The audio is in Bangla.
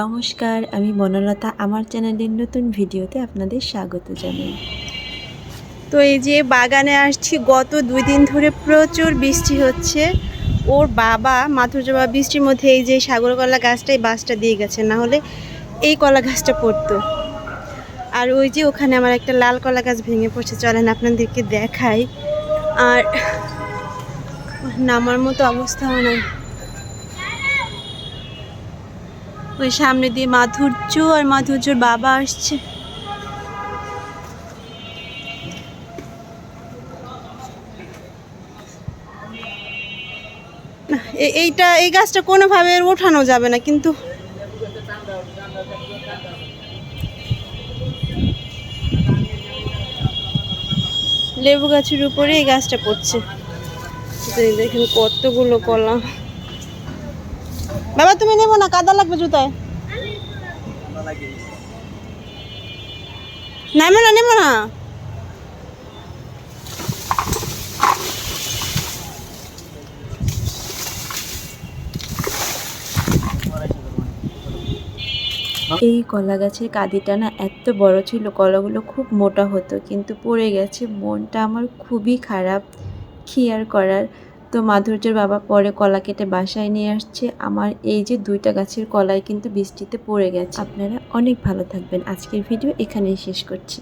নমস্কার, আমি বনলতা আমার চ্যানেলের নতুন ভিডিওতে আপনাদের স্বাগত জানাই। তো এই যে বাগানে আসছি, গত দুই দিন ধরে প্রচুর বৃষ্টি হচ্ছে। ওর বাবা মাথুর বাবা বৃষ্টির মধ্যে এই যে সাগর কলা গাছটা এই বাসটা দিয়ে গেছে, না হলে এই কলা গাছটা পড়তো। আর ওই যে ওখানে আমার একটা লাল কলা গাছ ভেঙে পড়ছে, চলেন আপনাদেরকে দেখাই। আর নামার মতো অবস্থাও নাই ওই সামনে দিয়ে মাধুর্য আর মাধুর্যর বাবা আসছে। এইটা, এই গাছটা কোনোভাবে ওঠানো যাবে না, কিন্তু লেবু গাছের উপরে এই গাছটা পড়ছে। দেখেন কতগুলো কলা। বাবা, তুমি নেব না, কাদা লাগবে জুতায়। নামে না, নেব না। এই কলা গাছের কাঁদিটা না এত বড় ছিল, কলাগুলো খুব মোটা হতো, কিন্তু পড়ে গেছে, মনটা আমার খুবই খারাপ। কি করার? তো মাধুর্যের বাবা পরে কলা কেটে বাসায় নিয়ে আসছে। আমার এই যে দুইটা গাছের কলাই কিন্তু বৃষ্টিতে পড়ে গেছে। আপনারা অনেক ভালো থাকবেন। আজকের ভিডিও এখানেই শেষ করছি।